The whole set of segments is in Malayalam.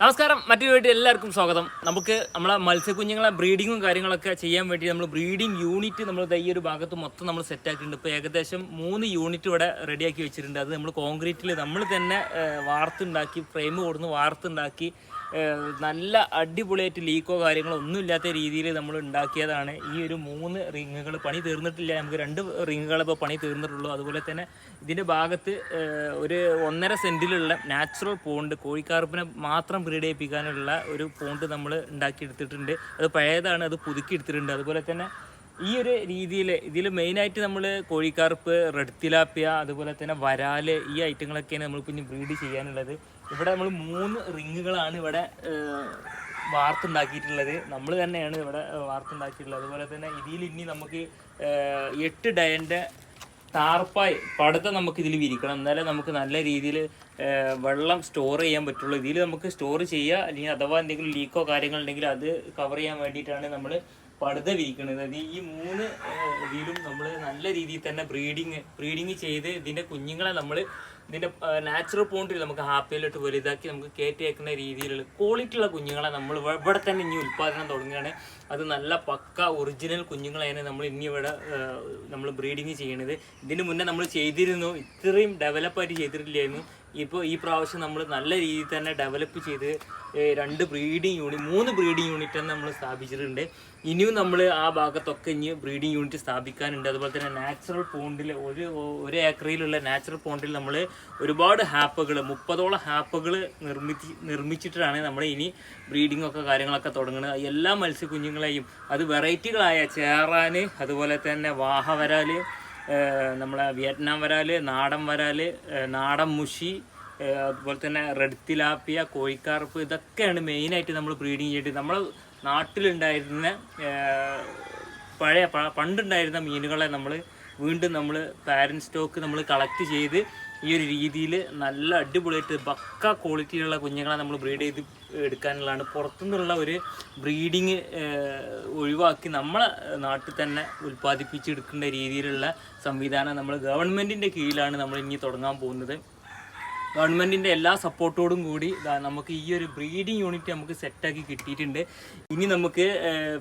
നമസ്കാരം മറ്റൊരു വീട്ടിൽ എല്ലാവർക്കും സ്വാഗതം. നമുക്ക് നമ്മളെ മത്സ്യക്കുഞ്ഞുങ്ങളെ ബ്രീഡിങ്ങും കാര്യങ്ങളൊക്കെ ചെയ്യാൻ വേണ്ടി നമ്മൾ ബ്രീഡിംഗ് യൂണിറ്റ് നമ്മൾ ഈ ഒരു ഭാഗത്ത് മൊത്തം നമ്മൾ സെറ്റ് ആക്കിയിട്ടുണ്ട്. ഇപ്പോൾ ഏകദേശം മൂന്ന് യൂണിറ്റ് ഇവിടെ റെഡിയാക്കി വെച്ചിട്ടുണ്ട്. അത് നമ്മൾ കോൺക്രീറ്റിൽ നമ്മൾ തന്നെ വാർത്തുണ്ടാക്കി ഫ്രെയിം കൊടുന്ന് വാർത്തുണ്ടാക്കി നല്ല അടിപൊളിയായിട്ട് ലീക്കോ കാര്യങ്ങളോ ഒന്നും ഇല്ലാത്ത രീതിയിൽ നമ്മൾ ഉണ്ടാക്കിയതാണ്. ഈ ഒരു മൂന്ന് റിങ്ങുകൾ പണി തീർന്നിട്ടില്ല. നമുക്ക് രണ്ട് റിങ്ങുകൾ ഇപ്പോൾ പണി തീർന്നിട്ടുള്ളൂ. അതുപോലെ തന്നെ ഇതിന്റെ ഭാഗത്ത് ഒരു ഒന്നര സെന്റിലുള്ള നാച്ചുറൽ പോണ്ട് കോഴിക്കാർപ്പിനെ മാത്രം ബ്രീഡ് ഒരു പോണ്ട് നമ്മൾ ഉണ്ടാക്കിയെടുത്തിട്ടുണ്ട്. അത് പഴയതാണ് അത് പുതുക്കി എടുത്തിട്ടുണ്ട് അതുപോലെ തന്നെ ഈ ഒരു രീതിയിൽ ഇതിൽ മെയിനായിട്ട് നമ്മൾ കോഴിക്കാർപ്പ് റെഡ് തിലാപ്പിയ അതുപോലെ തന്നെ വരാൽ ഈ ഐറ്റങ്ങളൊക്കെയാണ് നമ്മൾ പിന്നെ ബ്രീഡ് ചെയ്യാനുള്ളത്. ഇവിടെ നമ്മൾ മൂന്ന് റിങ്ങുകളാണ് ഇവിടെ വാർത്തുണ്ടാക്കിയിട്ടുള്ളത്. നമ്മൾ തന്നെയാണ് ഇവിടെ വാർത്തുണ്ടാക്കിയിട്ടുള്ളത്. അതുപോലെ തന്നെ ഇതിൽ ഇനി നമുക്ക് എട്ട് ഡയന്റെ ടാർപ്പായി പടുത്ത നമുക്ക് ഇതിൽ വിരിക്കണം. എന്നാലേ നമുക്ക് നല്ല രീതിയിൽ വെള്ളം സ്റ്റോർ ചെയ്യാൻ പറ്റുള്ളൂ. ഇതിൽ നമുക്ക് സ്റ്റോർ ചെയ്യുക അല്ലെങ്കിൽ അഥവാ എന്തെങ്കിലും ലീക്കോ കാര്യങ്ങളുണ്ടെങ്കിൽ അത് കവർ ചെയ്യാൻ വേണ്ടിയിട്ടാണ് നമ്മൾ പടുത വിരിക്കുന്നത് അത് ഈ മൂന്ന് ഇതിലും നമ്മൾ നല്ല രീതിയിൽ തന്നെ ബ്രീഡിങ് ബ്രീഡിങ് ചെയ്ത് ഇതിന്റെ കുഞ്ഞുങ്ങളെ നമ്മൾ ഇതിന്റെ നാച്ചുറൽ പോണ്ടിൽ നമുക്ക് ഹാപ്പിയിലോട്ട് വലുതാക്കി നമുക്ക് കയറ്റി അയക്കുന്ന രീതിയിലുള്ള ക്വാളിറ്റി ഉള്ള കുഞ്ഞുങ്ങളെ നമ്മൾ ഇവ- ഇവിടെ തന്നെ ഇനി ഉൽപ്പാദനം തുടങ്ങുകയാണ്. അത് നല്ല പക്ക ഒറിജിനൽ കുഞ്ഞുങ്ങളെയാണ് നമ്മൾ ഇനി ഇവിടെ നമ്മൾ ബ്രീഡിങ് ചെയ്യണത്. ഇതിന് മുന്നേ നമ്മൾ ചെയ്തിരുന്നു. ഇത്രയും ഡെവലപ്പായിട്ട് ചെയ്തിട്ടില്ലായിരുന്നു. ഇപ്പോൾ ഈ പ്രാവശ്യം നമ്മൾ നല്ല രീതിയിൽ തന്നെ ഡെവലപ്പ് ചെയ്ത് രണ്ട് ബ്രീഡിംഗ് യൂണിറ്റ് മൂന്ന് ബ്രീഡിംഗ് യൂണിറ്റ് നമ്മൾ സ്ഥാപിച്ചിട്ടുണ്ട്. ഇനിയും നമ്മൾ ആ ഭാഗത്തൊക്കെ ഇനി ബ്രീഡിംഗ് യൂണിറ്റ് സ്ഥാപിക്കാനുണ്ട്. അതുപോലെ തന്നെ നാച്ചുറൽ പോണ്ടിൽ ഒരു ഒരു ഏക്കറിയിലുള്ള നാച്ചുറൽ പോണ്ടിൽ നമ്മൾ ഒരുപാട് ഹാപ്പുകൾ മുപ്പതോളം ഹാപ്പുകൾ നിർമ്മിച്ച് നിർമ്മിച്ചിട്ടാണ് നമ്മൾ ഇനി ബ്രീഡിംഗ് ഒക്കെ കാര്യങ്ങളൊക്കെ തുടങ്ങുന്നത് എല്ലാ മത്സ്യക്കുഞ്ഞുങ്ങളെയും അത് വെറൈറ്റികളായ ചേറാൻ അതുപോലെ തന്നെ വാഹ ഏഹ് നമ്മളെ വിയറ്റ്നാം വരാൽ നാടൻ വരാൽ നാടൻ മുഷി അതുപോലെ തന്നെ റെഡ് തിലാപ്പിയ കോഴിക്കാർപ്പ് ഇതൊക്കെയാണ് മെയിനായിട്ട് നമ്മൾ ബ്രീഡിങ് ചെയ്തിട്ട് നമ്മൾ നാട്ടിലുണ്ടായിരുന്ന പഴയ പണ്ടുണ്ടായിരുന്ന മീനുകളെ നമ്മൾ വീണ്ടും നമ്മൾ പാരൻ സ്റ്റോക്ക് നമ്മൾ കളക്ട് ചെയ്ത് ഈ ഒരു രീതിയിൽ നല്ല അടിപൊളിയായിട്ട് പക്ക ക്വാളിറ്റിയിലുള്ള കുഞ്ഞുങ്ങളെ നമ്മൾ ബ്രീഡ് ചെയ്ത് എടുക്കാനുള്ളതാണ്. പുറത്തുനിന്നുള്ള ഒരു ബ്രീഡിങ് ഒഴിവാക്കി നമ്മളെ നാട്ടിൽ തന്നെ ഉൽപ്പാദിപ്പിച്ചെടുക്കേണ്ട രീതിയിലുള്ള സംവിധാനം നമ്മൾ ഗവൺമെന്റിന്റെ കീഴിലാണ് നമ്മൾ ഇനി തുടങ്ങാൻ പോകുന്നത്. ഗവൺമെന്റിന്റെ എല്ലാ സപ്പോർട്ടോടും കൂടി നമുക്ക് ഈ ഒരു ബ്രീഡിംഗ് യൂണിറ്റ് നമുക്ക് സെറ്റാക്കി കിട്ടിയിട്ടുണ്ട്. ഇനി നമുക്ക്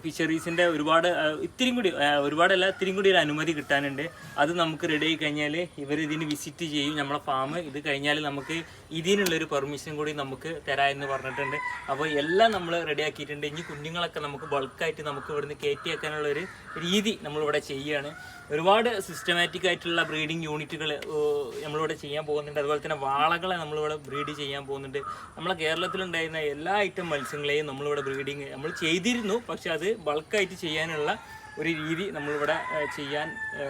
ഫിഷറീസിന്റെ ഒരുപാട് ഇത്തിരി കൂടി ഒരുപാടല്ല ഇത്തിരിയും കൂടി ഒരു അനുമതി കിട്ടാനുണ്ട്. അത് നമുക്ക് റെഡി ആയി കഴിഞ്ഞാൽ ഇവർ ഇതിന് വിസിറ്റ് ചെയ്യും. നമ്മളെ ഫാം ഇത് കഴിഞ്ഞാൽ നമുക്ക് ഇതിനുള്ളൊരു പെർമിഷൻ കൂടി നമുക്ക് തരാമെന്ന് പറഞ്ഞിട്ടുണ്ട്. അപ്പോൾ എല്ലാം നമ്മൾ റെഡി ആക്കിയിട്ടുണ്ട്. ഇനി കുഞ്ഞുങ്ങളൊക്കെ നമുക്ക് ബൾക്കായിട്ട് നമുക്ക് ഇവിടുന്ന് കയറ്റി വെക്കാനുള്ള ഒരു രീതി നമ്മളിവിടെ ചെയ്യുകയാണ് ഒരുപാട് സിസ്റ്റമാറ്റിക് ആയിട്ടുള്ള ബ്രീഡിംഗ് യൂണിറ്റുകൾ നമ്മളിവിടെ ചെയ്യാൻ പോകുന്നുണ്ട്. അതുപോലെ തന്നെ വാളകളെ നമ്മളിവിടെ ബ്രീഡ് ചെയ്യാൻ പോകുന്നുണ്ട്. നമ്മളെ കേരളത്തിലുണ്ടായിരുന്ന എല്ലാ ഐറ്റം മത്സ്യങ്ങളെയും നമ്മളിവിടെ ബ്രീഡിങ് നമ്മൾ ചെയ്തിരുന്നു. പക്ഷെ അത് ബൾക്കായിട്ട് ചെയ്യാനുള്ള ഒരു രീതി നമ്മളിവിടെ ചെയ്യാൻ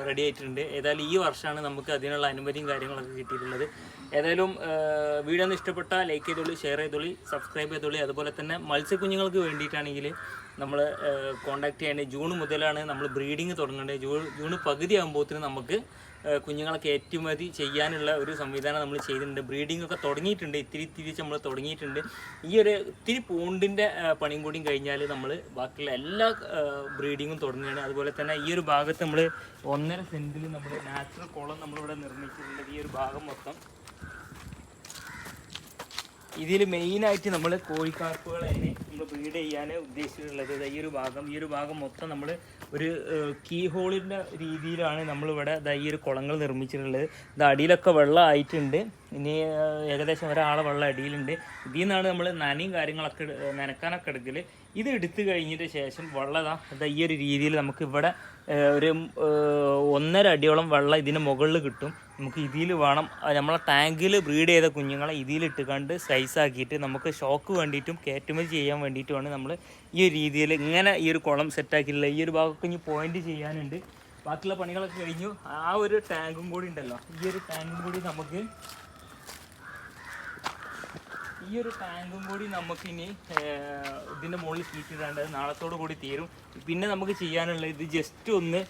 റെഡി ആയിട്ടുണ്ട്. ഏതായാലും ഈ വർഷമാണ് നമുക്ക് അതിനുള്ള അനുമതിയും കാര്യങ്ങളൊക്കെ കിട്ടിയിട്ടുള്ളത്. ഏതായാലും വീഡിയോ ഇഷ്ടപ്പെട്ട ലൈക്ക് ചെയ്തോളി ഷെയർ ചെയ്തോളി സബ്സ്ക്രൈബ് ചെയ്തോളി. അതുപോലെ തന്നെ മത്സ്യക്കുഞ്ഞുങ്ങൾക്ക് വേണ്ടിയിട്ടാണെങ്കിൽ നമ്മൾ കോൺടാക്ട് ചെയ്യേണ്ടത് ജൂൺ മുതലാണ് നമ്മൾ ബ്രീഡിങ് തുടങ്ങേണ്ടത്. ജൂൺ ജൂൺ പകുതി ആകുമ്പോഴത്തേന് നമുക്ക് കുഞ്ഞുങ്ങളെ കയറ്റുമതി ചെയ്യാനുള്ള ഒരു സംവിധാനം നമ്മൾ ചെയ്തിട്ടുണ്ട്. ബ്രീഡിംഗ് ഒക്കെ തുടങ്ങിയിട്ടുണ്ട്. ഇത്തിരി ഇത്തിരി നമ്മൾ തുടങ്ങിയിട്ടുണ്ട്. ഈ ഒരു ഇത്തിരി പൂണ്ടിന്റെ പണിയും കൂടിയും കഴിഞ്ഞാൽ നമ്മൾ ബാക്കിയുള്ള എല്ലാ ബ്രീഡിങ്ങും തുടങ്ങുകയാണ്. അതുപോലെ തന്നെ ഈ ഒരു ഭാഗത്ത് നമ്മൾ ഒന്നര സെന്റിൽ നമ്മൾ നാച്ചുറൽ കുളം നമ്മളിവിടെ നിർമ്മിച്ചിട്ടുണ്ട്. ഈ ഒരു ഭാഗം മൊത്തം. ഇതിൽ മെയിനായിട്ട് നമ്മൾ കോഴിക്കാർപ്പുകളെ നമ്മൾ ബ്രീഡ് ചെയ്യാൻ ഉദ്ദേശിച്ചിട്ടുള്ളത്. ഈ ഒരു ഭാഗം ഈ ഒരു ഭാഗം മൊത്തം നമ്മൾ ഒരു കീ ഹോളിന്റെ രീതിയിലാണ് നമ്മളിവിടെ ഈ ഒരു കുളങ്ങൾ നിർമ്മിച്ചിട്ടുള്ളത്. ഇത് അടിയിലൊക്കെ വെള്ളം ആയിട്ടുണ്ട് ഇനി ഏകദേശം ഒരാളെ വെള്ളം അടിയിലുണ്ട്. ഇതിൽ നിന്നാണ് നമ്മൾ നനയും കാര്യങ്ങളൊക്കെ നനക്കാനൊക്കെ എടുക്കൽ ഇത് എടുത്തു കഴിഞ്ഞിട്ട് ശേഷം വെള്ളം ദാ ദാ ഈ ഒരു രീതിയിൽ നമുക്ക് ഇവിടെ ഒരു ഒന്നര അടിയോളം വെള്ളം ഇതിന് മുകളിൽ കിട്ടും. നമുക്ക് ഇതിൽ വേണം നമ്മളെ ടാങ്കിൽ ബ്രീഡ് ചെയ്ത കുഞ്ഞുങ്ങളെ ഇതിലിട്ട് കണ്ട് സൈസ് ആക്കിയിട്ട് നമുക്ക് ഷോക്ക് വേണ്ടിയിട്ടും കയറ്റുമതി ചെയ്യാൻ വേണ്ടിയിട്ടുമാണ് നമ്മൾ ഈ ഒരു രീതിയിൽ ഇങ്ങനെ ഈ ഒരു കുളം സെറ്റാക്കിയിട്ടുള്ളത് ഈ ഒരു ഭാഗമൊക്കെ ഇനി പോയിന്റ് ചെയ്യാനുണ്ട്. ബാക്കിയുള്ള പണികളൊക്കെ കഴിഞ്ഞു. ആ ഒരു ടാങ്കും കൂടി ഉണ്ടല്ലോ. ഈ ഒരു ടാങ്കും കൂടി നമുക്ക് ഈ ഒരു ടാങ്കും കൂടി നമുക്കിനി ഇനി ഇതിന്റെ മുകളിൽ കീറ്റിടാണ്ട് നാളത്തോടു കൂടി തീരും. പിന്നെ നമുക്ക് ചെയ്യാനുള്ള ഇത് ജസ്റ്റ് ഒന്ന്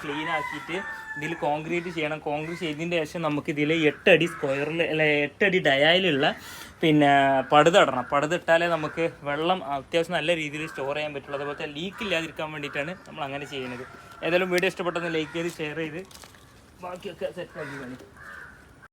ക്ലീൻ ആക്കിയിട്ട് ഇതിൽ കോൺക്രീറ്റ് ചെയ്യണം. കോൺക്രീറ്റ് ചെയ്തതിന്റെ ശേഷം നമുക്ക് ഇതിൽ എട്ടടി സ്ക്വയറിൽ അല്ല എട്ടടി ഡയായിലുള്ള പിന്നെ പടുതിടണം പടുതിട്ടാലേ നമുക്ക് വെള്ളം അത്യാവശ്യം നല്ല രീതിയിൽ സ്റ്റോർ ചെയ്യാൻ പറ്റുള്ളൂ. അതുപോലെ ലീക്ക് ഇല്ലാതിരിക്കാൻ വേണ്ടിയിട്ടാണ് നമ്മൾ അങ്ങനെ ചെയ്യുന്നത്. ഏതായാലും വീഡിയോ ഇഷ്ടപ്പെട്ടെന്ന് ലൈക്ക് ചെയ്ത് ഷെയർ ചെയ്ത്. ബാക്കിയൊക്കെ സെറ്റ് ആക്കി വേണം